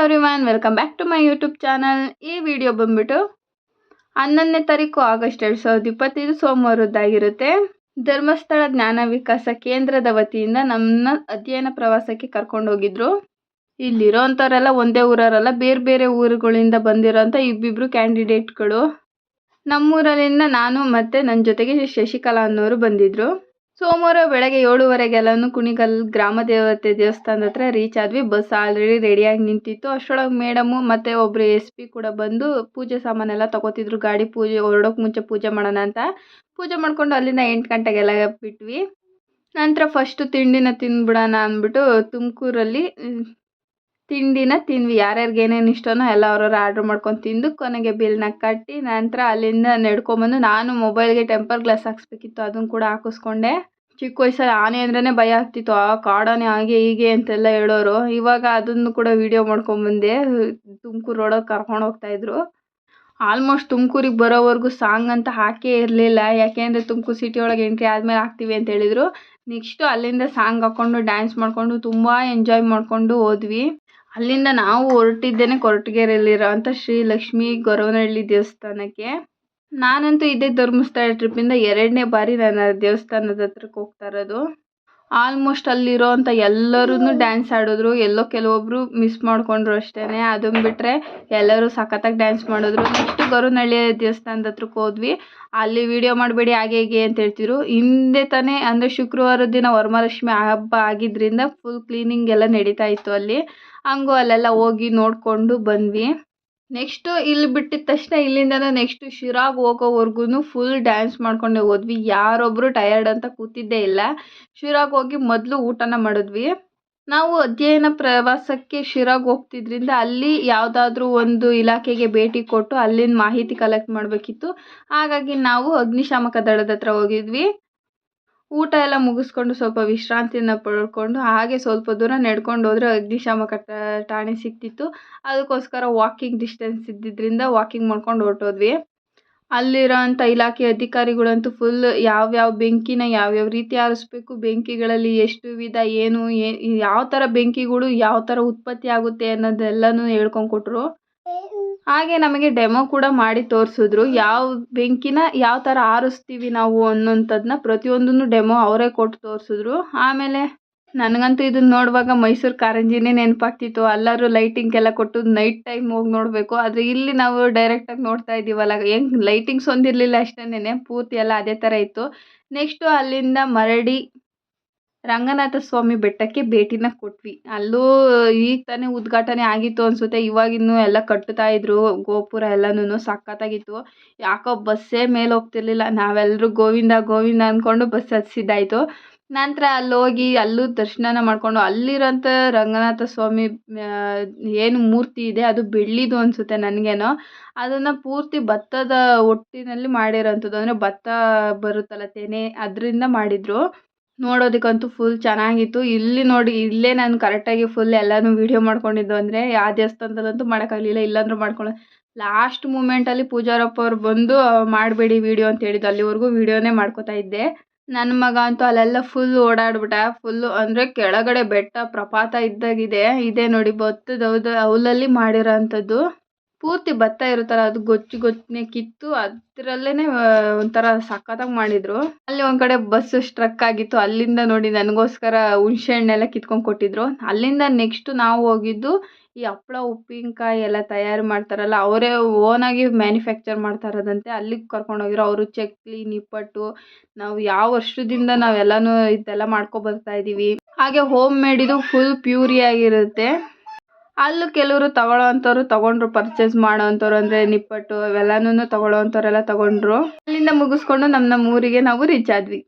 Every man welcome back to my YouTube channel ಈ video ಬಂದ್ಬಿಟ್ಟು ಹನ್ನೊಂದನೇ ತಾರೀಕು ಆಗಸ್ಟ್ ಎರಡು ಸಾವಿರದ ಇಪ್ಪತ್ತೈದು ಸೋಮವಾರದ್ದಾಗಿರುತ್ತೆ. ಧರ್ಮಸ್ಥಳ ಜ್ಞಾನ ವಿಕಾಸ ಕೇಂದ್ರದ ವತಿಯಿಂದ ನಮ್ಮನ್ನ ಅಧ್ಯಯನ ಪ್ರವಾಸಕ್ಕೆ ಕರ್ಕೊಂಡೋಗಿದ್ರು. ಇಲ್ಲಿರೋ ಅಂಥವರೆಲ್ಲ ಒಂದೇ ಊರವರಲ್ಲ ಬೇರೆ ಬೇರೆ ಊರುಗಳಿಂದ ಬಂದಿರೋಂಥ ಇಬ್ಬಿಬ್ರು ಕ್ಯಾಂಡಿಡೇಟ್ಗಳು ನಮ್ಮೂರಲ್ಲಿಂದ ನಾನು ಮತ್ತು ನನ್ನ ಜೊತೆಗೆ ಶಶಿಕಲಾ ಅನ್ನೋರು ಬಂದಿದ್ದರು ಸೋಮವಾರ ಬೆಳಗ್ಗೆ ಏಳುವರೆಗೆಲ್ಲನೂ ಕುಣಿಗಲ್ ಗ್ರಾಮ ದೇವತೆ ದೇವಸ್ಥಾನದ ಹತ್ರ ರೀಚ್ ಆದ್ವಿ. ಬಸ್ ಆಲ್ರೆಡಿ ರೆಡಿಯಾಗಿ ನಿಂತಿತ್ತು. ಅಷ್ಟರೊಳಗೆ ಮೇಡಮು ಮತ್ತು ಒಬ್ಬರು ಎಸ್ ಪಿ ಕೂಡ ಬಂದು ಪೂಜೆ ಸಾಮಾನೆಲ್ಲ ತಗೋತಿದ್ರು. ಗಾಡಿ ಪೂಜೆ ಹೊರಡೋಕೆ ಮುಂಚೆ ಪೂಜೆ ಮಾಡೋಣ ಅಂತ. ಪೂಜೆ ಮಾಡಿಕೊಂಡು ಅಲ್ಲಿಂದ ಎಂಟು ಗಂಟೆಗೆಲ್ಲ ಬಿಟ್ವಿ. ನಂತರ ಫಸ್ಟು ತಿಂಡಿನ ತಿಂದ್ಬಿಡೋಣ ಅಂದ್ಬಿಟ್ಟು ತುಮಕೂರಲ್ಲಿ ತಿಂಡಿನ ತಿಂದ್ವಿ ಯಾರ್ಯಾರಿಗೆ ಏನೇನು ಇಷ್ಟನೋ ಎಲ್ಲ ಅವ್ರವ್ರು ಆರ್ಡ್ರ್ ಮಾಡ್ಕೊಂಡು ತಿಂದು ಕೊನೆಗೆ ಬಿಲ್ನ ಕಟ್ಟಿ ನಂತರ ಅಲ್ಲಿಂದ ನಡ್ಕೊಂಬಂದು ನಾನು ಮೊಬೈಲ್ಗೆ ಟೆಂಪರ್ ಗ್ಲಾಸ್ ಹಾಕ್ಸ್ಬೇಕಿತ್ತು. ಅದನ್ನು ಕೂಡ ಹಾಕಿಸ್ಕೊಂಡೆ. ಚಿಕ್ಕ ವಯಸ್ಸಲ್ಲಿ ಆನೆ ಅಂದ್ರೇ ಭಯ ಆಗ್ತಿತ್ತು. ಆ ಕಾಡಾನೆ ಹಾಗೆ ಹೀಗೆ ಅಂತೆಲ್ಲ ಹೇಳೋರು. ಇವಾಗ ಅದನ್ನು ಕೂಡ ವೀಡಿಯೋ ಮಾಡ್ಕೊಂಬಂದೆ. ತುಮಕೂರು ರೋಡಲ್ಲಿ ಕರ್ಕೊಂಡು ಹೋಗ್ತಾಯಿದ್ರು ಆಲ್ಮೋಸ್ಟ್ ತುಮಕೂರಿಗೆ ಬರೋವರೆಗೂ ಸಾಂಗ್ ಅಂತ ಹಾಕೇ ಇರಲಿಲ್ಲ. ಯಾಕೆಂದರೆ ತುಮಕೂರು ಸಿಟಿ ಒಳಗೆ ಎಂಟ್ರಿ ಆದಮೇಲೆ ಹಾಕ್ತೀವಿ ಅಂತ ಹೇಳಿದರು. ನೆಕ್ಸ್ಟು ಅಲ್ಲಿಂದ ಸಾಂಗ್ ಹಾಕ್ಕೊಂಡು ಡ್ಯಾನ್ಸ್ ಮಾಡಿಕೊಂಡು ತುಂಬ ಎಂಜಾಯ್ ಮಾಡಿಕೊಂಡು ಹೋದ್ವಿ. ಅಲ್ಲಿಂದ ನಾವು ಹೊರಟಿದ್ದೇನೆ ಕೊರಟಗೆರೆಯಲ್ಲಿ ಅಂಥ ಶ್ರೀ ಲಕ್ಷ್ಮೀ ಗೊರವನಹಳ್ಳಿ ದೇವಸ್ಥಾನಕ್ಕೆ. ನಾನಂತೂ ಇದೇ ಧರ್ಮಸ್ಥಳ ಟ್ರಿಪ್ಪಿಂದ ಎರಡನೇ ಬಾರಿ ನಾನು ದೇವಸ್ಥಾನದ ಹತ್ರಕ್ಕೆ ಹೋಗ್ತಾ ಇರೋದು. ಆಲ್ಮೋಸ್ಟ್ ಅಲ್ಲಿರೋ ಅಂಥ ಎಲ್ಲರೂ ಡ್ಯಾನ್ಸ್ ಆಡಿದ್ರು. ಎಲ್ಲೋ ಕೆಲವೊಬ್ಬರು ಮಿಸ್ ಮಾಡಿಕೊಂಡ್ರು ಅಷ್ಟೇ ಅದನ್ನು ಬಿಟ್ಟರೆ ಎಲ್ಲರೂ ಸಖತ್ತಾಗಿ ಡ್ಯಾನ್ಸ್ ಮಾಡಿದ್ರು. ನೆಕ್ಸ್ಟ್ ಗರುನಳ್ಳಿ ದೇವಸ್ಥಾನದ ಹತ್ರಕ್ಕೆ ಹೋದ್ವಿ. ಅಲ್ಲಿ ವಿಡಿಯೋ ಮಾಡಬೇಡಿ, ಹಾಗೆ ಹೀಗೆ ಅಂತ ಹೇಳ್ತಿದ್ರು. ಹಿಂದೆ ತಾನೇ ಅಂದರೆ ಶುಕ್ರವಾರ ದಿನ ವರಮಹಾಲಕ್ಷ್ಮಿ ಹಬ್ಬ ಆಗಿದ್ದರಿಂದ ಫುಲ್ ಕ್ಲೀನಿಂಗ್ ಎಲ್ಲ ನಡೀತಾ ಇತ್ತು ಅಲ್ಲಿ. ಹಂಗೂ ಅಲ್ಲೆಲ್ಲ ಹೋಗಿ ನೋಡಿಕೊಂಡು ಬಂದ್ವಿ. ನೆಕ್ಸ್ಟು ಇಲ್ಲಿ ಬಿಟ್ಟಿದ ತಕ್ಷಣ ಇಲ್ಲಿಂದ ನೆಕ್ಸ್ಟು ಶಿರಾಗ್ ಹೋಗೋವರೆಗೂ ಫುಲ್ ಡ್ಯಾನ್ಸ್ ಮಾಡ್ಕೊಂಡೆ ಹೋದ್ವಿ. ಯಾರೊಬ್ಬರು ಟಯರ್ಡ್ ಅಂತ ಕೂತಿದ್ದೇ ಇಲ್ಲ. ಶಿರಾಗ್ ಹೋಗಿ ಮೊದಲು ಊಟನ ಮಾಡಿದ್ವಿ. ನಾವು ಅಧ್ಯಯನ ಪ್ರವಾಸಕ್ಕೆ ಶಿರಾಗ್ ಹೋಗ್ತಿದ್ರಿಂದ ಅಲ್ಲಿ ಯಾವುದಾದ್ರೂ ಒಂದು ಇಲಾಖೆಗೆ ಭೇಟಿ ಕೊಟ್ಟು ಅಲ್ಲಿನ ಮಾಹಿತಿ ಕಲೆಕ್ಟ್ ಮಾಡಬೇಕಿತ್ತು. ಹಾಗಾಗಿ ನಾವು ಅಗ್ನಿಶಾಮಕ ದಳದ ಹತ್ರ ಹೋಗಿದ್ವಿ. ಊಟ ಎಲ್ಲ ಮುಗಿಸ್ಕೊಂಡು ಸ್ವಲ್ಪ ವಿಶ್ರಾಂತಿನ ಪಡ್ಕೊಂಡು ಹಾಗೆ ಸ್ವಲ್ಪ ದೂರ ನಡ್ಕೊಂಡು ಹೋದ್ರೆ ಅಗ್ನಿಶಾಮಕ ಠಾಣೆ ಸಿಕ್ತಿತ್ತು ಅದಕ್ಕೋಸ್ಕರ ವಾಕಿಂಗ್ ಡಿಸ್ಟೆನ್ಸ್ ಇದ್ದಿದ್ದರಿಂದ ವಾಕಿಂಗ್ ಮಾಡ್ಕೊಂಡು ಹೊರಟೋದ್ವಿ. ಅಲ್ಲಿರೋಂಥ ಇಲಾಖೆ ಅಧಿಕಾರಿಗಳಂತೂ ಫುಲ್ ಯಾವ್ಯಾವ ಬೆಂಕಿನ ಯಾವ್ಯಾವ ರೀತಿ ಆರಿಸ್ಬೇಕು, ಬೆಂಕಿಗಳಲ್ಲಿ ಎಷ್ಟು ವಿಧ, ಏನು ಯಾವ ಥರ ಬೆಂಕಿಗಳು, ಯಾವ ಥರ ಉತ್ಪತ್ತಿ ಆಗುತ್ತೆ ಅನ್ನೋದೆಲ್ಲನೂ ಹೇಳ್ಕೊಂಡು ಕೊಟ್ಟರು ಹಾಗೆ ನಮಗೆ ಡೆಮೋ ಕೂಡ ಮಾಡಿ ತೋರಿಸಿದ್ರು. ಯಾವ ಬೆಂಕಿನ ಯಾವ ಥರ ಆರಿಸ್ತೀವಿ ನಾವು ಅನ್ನೋಂಥದ್ದನ್ನ ಪ್ರತಿಯೊಂದನ್ನು ಡೆಮೋ ಅವರೇ ಕೊಟ್ಟು ತೋರಿಸಿದ್ರು. ಆಮೇಲೆ ನನಗಂತೂ ಇದನ್ನು ನೋಡುವಾಗ ಮೈಸೂರು ಕಾರಂಜಿನೇ ನೆನಪಾಗ್ತಿತ್ತು. ಎಲ್ಲರೂ ಲೈಟಿಂಗ್ಗೆಲ್ಲ ಕೊಟ್ಟು ನೈಟ್ ಟೈಮ್ ಹೋಗಿ ನೋಡಬೇಕು. ಆದರೆ ಇಲ್ಲಿ ನಾವು ಡೈರೆಕ್ಟಾಗಿ ನೋಡ್ತಾ ಇದ್ದೀವಲ್ಲ ಹೆಂಗೆ ಲೈಟಿಂಗ್ಸ್ ಒಂದಿರಲಿಲ್ಲ ಅಷ್ಟೇನೆ ಪೂರ್ತಿ ಎಲ್ಲ ಅದೇ ಥರ ಇತ್ತು. ನೆಕ್ಸ್ಟು ಅಲ್ಲಿಂದ ಮರಡಿ ರಂಗನಾಥ ಸ್ವಾಮಿ ಬೆಟ್ಟಕ್ಕೆ ಭೇಟಿನ ಕೊಟ್ವಿ. ಅಲ್ಲೂ ಈಗ ತಾನೇ ಉದ್ಘಾಟನೆ ಆಗಿತ್ತು ಅನಿಸುತ್ತೆ. ಇವಾಗಿನ್ನೂ ಎಲ್ಲ ಕಟ್ಟುತ್ತಾ ಇದ್ರು. ಗೋಪುರ ಎಲ್ಲನೂ ಸಖತ್ತಾಗಿತ್ತು. ಯಾಕೋ ಬಸ್ಸೇ ಮೇಲೆ ಹೋಗ್ತಿರ್ಲಿಲ್ಲ. ನಾವೆಲ್ಲರೂ ಗೋವಿಂದ ಗೋವಿಂದ ಅಂದ್ಕೊಂಡು ಬಸ್ ಹತ್ಸಿದ್ದಾಯಿತು. ನಂತರ ಅಲ್ಲೋಗಿ ಅಲ್ಲೂ ದರ್ಶನ ಮಾಡಿಕೊಂಡು ಅಲ್ಲಿರೋಂಥ ರಂಗನಾಥ ಸ್ವಾಮಿ ಏನು ಮೂರ್ತಿ ಇದೆ, ಅದು ಬೆಳ್ಳಿದು ಅನಿಸುತ್ತೆ ನನಗೇನೋ. ಅದನ್ನು ಪೂರ್ತಿ ಭತ್ತದ ಒಟ್ಟಿನಲ್ಲಿ ಮಾಡಿರೋಂಥದ್ದು. ಅಂದರೆ ಭತ್ತ ಬರುತ್ತಲ್ಲ, ತೆನೆ ಅದರಿಂದ ಮಾಡಿದರು. ನೋಡೋದಕ್ಕಂತೂ ಫುಲ್ ಚೆನ್ನಾಗಿತ್ತು. ಇಲ್ಲಿ ನೋಡಿ, ಇಲ್ಲೇ ನಾನು ಕರೆಕ್ಟಾಗಿ ಫುಲ್ ಎಲ್ಲನೂ ವೀಡಿಯೋ ಮಾಡ್ಕೊಂಡಿದ್ದು ಅಂದರೆ ಯಾವ ದೇವಸ್ಥಾನದಲ್ಲಂತೂ ಮಾಡೋಕ್ಕಾಗಲಿಲ್ಲ ಇಲ್ಲಾಂದ್ರೂ ಮಾಡ್ಕೊಳ್ಳೋ ಲಾಸ್ಟ್ ಮೂಮೆಂಟಲ್ಲಿ ಪೂಜಾರಪ್ಪ ಅವ್ರು ಬಂದು ಮಾಡಬೇಡಿ ವೀಡಿಯೋ ಅಂತ ಹೇಳಿದ್ದು. ಅಲ್ಲಿವರೆಗೂ ವೀಡಿಯೋನೇ ಮಾಡ್ಕೋತಾ ಇದ್ದೆ. ನನ್ನ ಮಗ ಅಂತೂ ಅಲ್ಲೆಲ್ಲ ಫುಲ್ ಓಡಾಡ್ಬಿಟ್ಟ. ಫುಲ್ಲು ಅಂದರೆ ಕೆಳಗಡೆ ಬೆಟ್ಟ ಪ್ರಪಾತ ಇದ್ದಾಗಿದೆ. ಇದೆ ನೋಡಿ ಭತ್ತದ ಹೌದು ಅವಲಲ್ಲಿ ಮಾಡಿರೋ ಅಂಥದ್ದು ಪೂರ್ತಿ ಭತ್ತ ಇರುತ್ತಲ್ಲ, ಅದು ಗೊಚ್ಚು ಗೊಚ್ಚನೆ ಕಿತ್ತು ಅದರಲ್ಲೇ ಒಂಥರ ಸಖತ್ತಾಗಿ ಮಾಡಿದರು. ಅಲ್ಲಿ ಒಂದು ಕಡೆ ಬಸ್ ಸ್ಟ್ರಕ್ ಆಗಿತ್ತು. ಅಲ್ಲಿಂದ ನೋಡಿ ನನಗೋಸ್ಕರ ಹುಣಸೆ ಹಣ್ಣೆಲ್ಲ ಕಿತ್ಕೊಂಡು ಕೊಟ್ಟಿದ್ರು. ಅಲ್ಲಿಂದ ನೆಕ್ಸ್ಟು ನಾವು ಹೋಗಿದ್ದು ಈ ಹಪ್ಪಳ, ಉಪ್ಪಿನಕಾಯಿ ಎಲ್ಲ ತಯಾರು ಮಾಡ್ತಾರಲ್ಲ, ಅವರೇ ಓನಾಗಿ ಮ್ಯಾನುಫ್ಯಾಕ್ಚರ್ ಮಾಡ್ತಾ ಇರೋದಂತೆ. ಅಲ್ಲಿಗೆ ಕರ್ಕೊಂಡು ಹೋಗಿದ್ರು. ಅವರು ಚಕ್ಲಿ, ನಿಪ್ಪಟ್ಟು, ನಾವು ಯಾವ ವರ್ಷದಿಂದ ನಾವೆಲ್ಲನೂ ಇದೆಲ್ಲ ಮಾಡ್ಕೊ ಬರ್ತಾ ಇದ್ದೀವಿ ಹಾಗೆ ಹೋಮ್ ಮೇಡಿದು ಫುಲ್ ಪ್ಯೂರಿಯಾಗಿರುತ್ತೆ ಅಲ್ಲೂ ಕೆಲವರು ತಗೊಳ್ಳೋ ತಗೊಂಡ್ರು ಪರ್ಚೇಸ್ ಮಾಡೋ ಅಂದ್ರೆ ನಿಪ್ಪಟ್ಟು ಅವೆಲ್ಲನೂ ತಗೊಳ್ಳೋ ತಗೊಂಡ್ರು. ಅಲ್ಲಿಂದ ಮುಗಿಸ್ಕೊಂಡು ನಮ್ಮ ನಮ್ಮ ಊರಿಗೆ ನಾವು ರೀಚ್ ಆದ್ವಿ